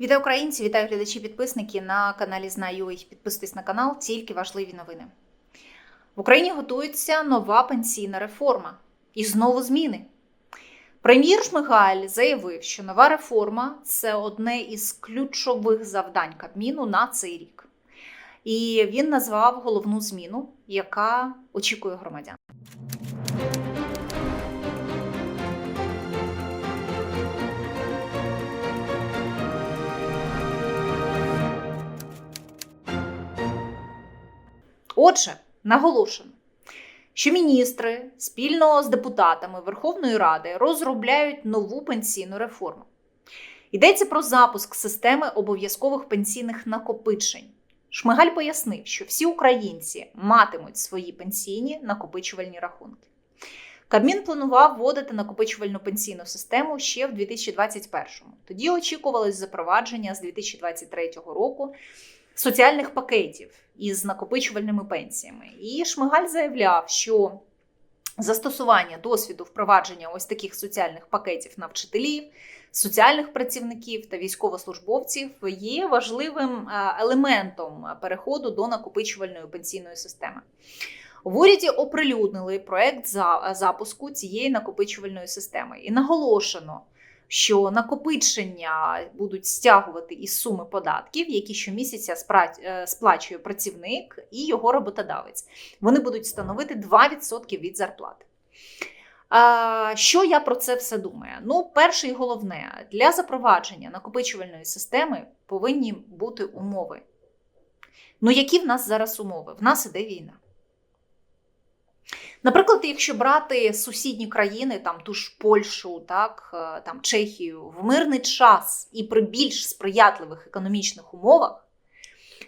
Вітаю українці, вітаю глядачі, підписники на каналі Знаю.ua. Підписуйтесь на канал, тільки важливі новини. В Україні готується нова пенсійна реформа. І знову зміни. Прем'єр Шмигаль заявив, що нова реформа це одне із ключових завдань Кабміну на цей рік. І він назвав головну зміну, яка очікує громадян. Отже, наголошено, що міністри спільно з депутатами Верховної Ради розробляють нову пенсійну реформу. Йдеться про запуск системи обов'язкових пенсійних накопичень. Шмигаль пояснив, що всі українці матимуть свої пенсійні накопичувальні рахунки. Кабмін планував вводити накопичувальну пенсійну систему ще в 2021-му. Тоді очікувалось запровадження з 2023 року соціальних пакетів із накопичувальними пенсіями. І Шмигаль заявляв, що застосування досвіду впровадження ось таких соціальних пакетів на вчителів, соціальних працівників та військовослужбовців є важливим е, елементом переходу до накопичувальної пенсійної системи. В уряді оприлюднили проект запуску цієї накопичувальної системи і наголошено, що накопичення будуть стягувати із суми податків, які щомісяця е, сплачує працівник і його роботодавець. Вони будуть становити 2% від зарплати. Що я про це все думаю? Ну, перше і головне, для запровадження накопичувальної системи повинні бути умови. Ну, які в нас зараз умови? В нас іде війна. Наприклад, якщо брати сусідні країни, там ту ж Польщу, так, е, там Чехію, в мирний час і при більш сприятливих економічних умовах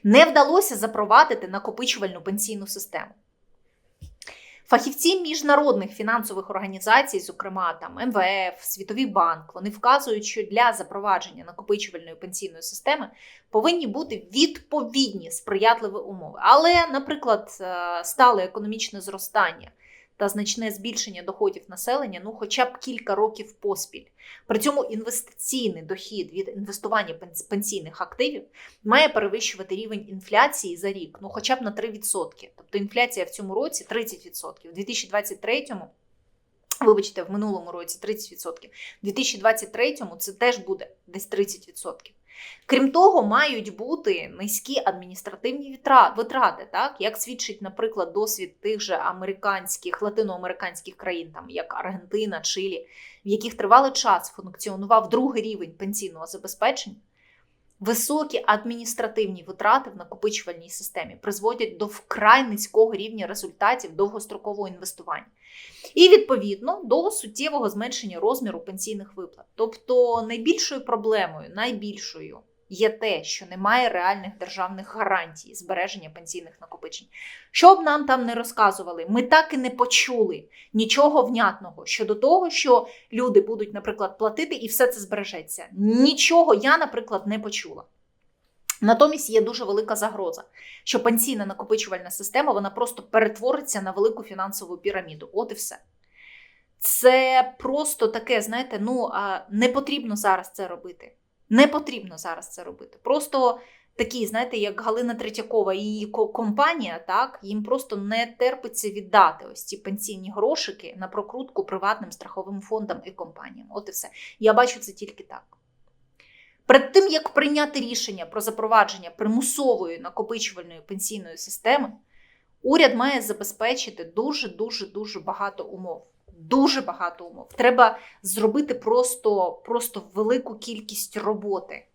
не вдалося запровадити накопичувальну пенсійну систему. Фахівці міжнародних фінансових організацій, зокрема там МВФ, Світовий банк, вони вказують, що для запровадження накопичувальної пенсійної системи повинні бути відповідні сприятливі умови. Але, наприклад, е, стале економічне зростання та значне збільшення доходів населення, ну хоча б кілька років поспіль. При цьому інвестиційний дохід від інвестування пенсійних активів має перевищувати рівень інфляції за рік, ну хоча б на 3%. Тобто інфляція в цьому році 30%. У 2023-му Вибачте, в минулому році 30%. У 2023-му це теж буде десь 30%. Крім того, мають бути низькі адміністративні витрати, так як свідчить, наприклад, досвід тих же американських латиноамериканських країн, там як Аргентина, Чилі, в яких тривалий час функціонував другий рівень пенсійного забезпечення. Високі адміністративні витрати в накопичувальній системі призводять до вкрай низького рівня результатів довгострокового інвестування, і відповідно до суттєвого зменшення розміру пенсійних виплат. Тобто найбільшою проблемою, найбільшою є те, що немає реальних державних гарантій збереження пенсійних накопичень. Що б нам там не розказували, ми так і не почули нічого внятного щодо того, що люди будуть, наприклад, платити і все це збережеться. Нічого я, наприклад, не почула. Натомість є дуже велика загроза, що пенсійна накопичувальна система вона просто перетвориться на велику фінансову піраміду. От і все. Це просто таке, знаєте, ну не потрібно зараз це робити. Не потрібно зараз це робити. Просто такі, знаєте, як Галина Третьякова і її компанія, так, їм просто не терпиться віддати ось ці пенсійні грошики на прокрутку приватним страховим фондам і компаніям. От і все. Я бачу це тільки так. Перед тим, як прийняти рішення про запровадження примусової накопичувальної пенсійної системи, уряд має забезпечити дуже-дуже дуже багато умов дуже багато умов. Треба зробити просто, просто велику кількість роботи.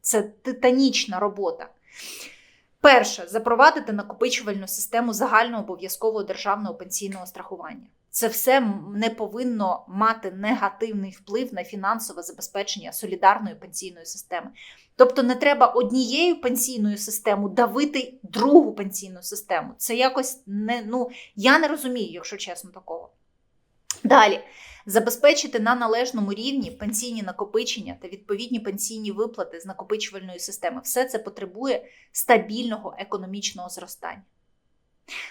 Це титанічна робота. Перше, запровадити накопичувальну систему загальнообов'язкового державного пенсійного страхування. Це все не повинно мати негативний вплив на фінансове забезпечення солідарної пенсійної системи. Тобто не треба однією пенсійною системою давити другу пенсійну систему. Це якось не ну я не розумію, якщо чесно, такого. Далі забезпечити на належному рівні пенсійні накопичення та відповідні пенсійні виплати з накопичувальної системи. Все це потребує стабільного економічного зростання.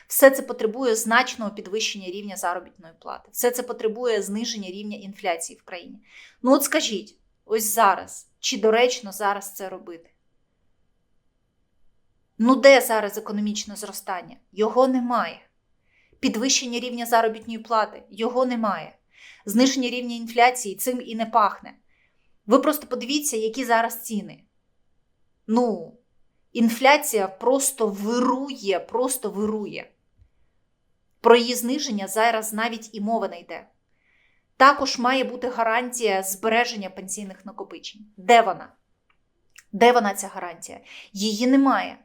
Все це потребує значного підвищення рівня заробітної плати. Все це потребує зниження рівня інфляції в країні. Ну, от скажіть, ось зараз чи доречно зараз це робити. Ну, де зараз економічне зростання? Його немає. Підвищення рівня заробітної плати його немає. Зниження рівня інфляції цим і не пахне. Ви просто подивіться, які зараз ціни. Ну, інфляція просто вирує, просто вирує. Про її зниження зараз навіть і мова не йде. Також має бути гарантія збереження пенсійних накопичень. Де вона? Де вона ця гарантія? Її немає.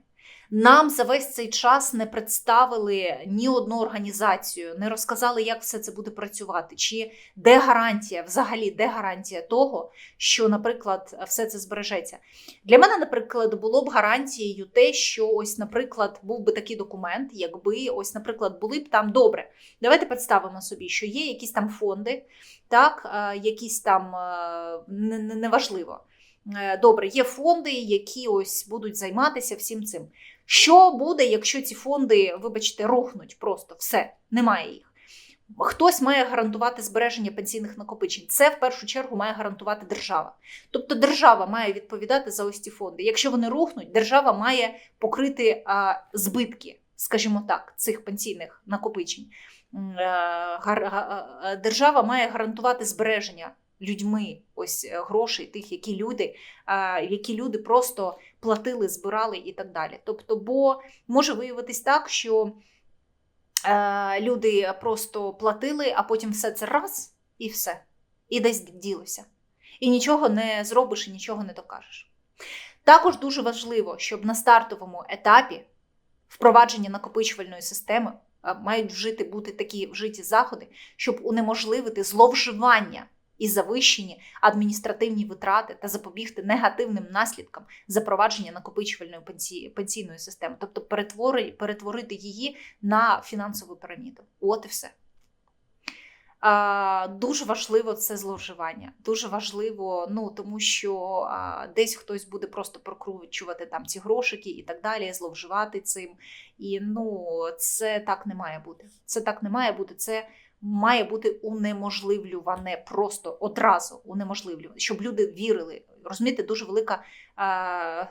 Нам за весь цей час не представили ні одну організацію, не розказали, як все це буде працювати, чи де гарантія, взагалі, де гарантія того, що, наприклад, все це збережеться. Для мене, наприклад, було б гарантією те, що ось, наприклад, був би такий документ, якби ось, наприклад, були б там добре. Давайте представимо собі, що є якісь там фонди, так, якісь там не- не- неважливо. Е, Добре, є фонди, які ось будуть займатися всім цим. Що буде, якщо ці фонди, вибачте, рухнуть просто все, немає їх. Хтось має гарантувати збереження пенсійних накопичень. Це в першу чергу має гарантувати держава. Тобто держава має відповідати за ось ці фонди. Якщо вони рухнуть, держава має покрити а, збитки, скажімо так, цих пенсійних накопичень. Е, е, Держава має гарантувати збереження людьми ось е, грошей, тих, які люди, які люди просто платили, збирали і так далі. Тобто, бо може виявитись так, що е, люди просто платили, а потім все це раз і все. І десь ділося. І нічого не зробиш, і нічого не докажеш. Також дуже важливо, щоб на стартовому етапі впровадження накопичувальної системи мають вжити бути такі вжиті заходи, щоб унеможливити зловживання і завищені адміністративні витрати та запобігти негативним наслідкам запровадження накопичувальної пенсійної системи, тобто перетвори, перетворити її на фінансову піраміду. От і все. А, дуже важливо це зловживання. Дуже важливо, ну тому що а, десь хтось буде просто прокручувати там ці грошики і так далі, зловживати цим. І ну це так не має бути. Це так не має бути. Це має бути унеможливлюване просто одразу унеможливлюване, щоб люди вірили. Розумієте, дуже велика ем,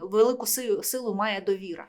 велику силу має довіра.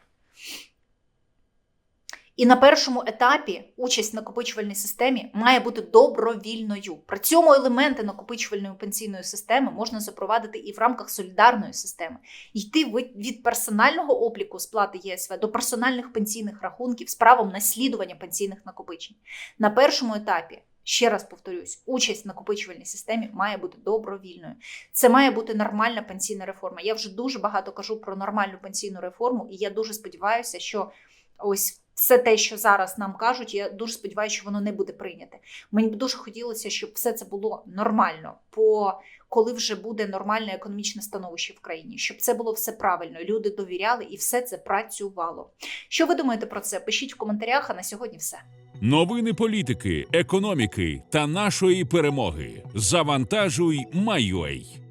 І на першому етапі участь в накопичувальній системі має бути добровільною. При цьому елементи накопичувальної пенсійної системи можна запровадити і в рамках солідарної системи, йти від персонального обліку сплати ЄСВ до персональних пенсійних рахунків з правом наслідування пенсійних накопичень. На першому етапі. Ще раз повторюсь, участь в накопичувальній системі має бути добровільною. Це має бути нормальна пенсійна реформа. Я вже дуже багато кажу про нормальну пенсійну реформу, і я дуже сподіваюся, що ось все те, що зараз нам кажуть, я дуже сподіваюся, що воно не буде прийняте. Мені б дуже хотілося, щоб все це було нормально, по коли вже буде нормальне економічне становище в країні, щоб це було все правильно. Люди довіряли і все це працювало. Що ви думаєте про це? Пишіть в коментарях. А на сьогодні все. Новини політики, економіки та нашої перемоги. Завантажуй, Майой.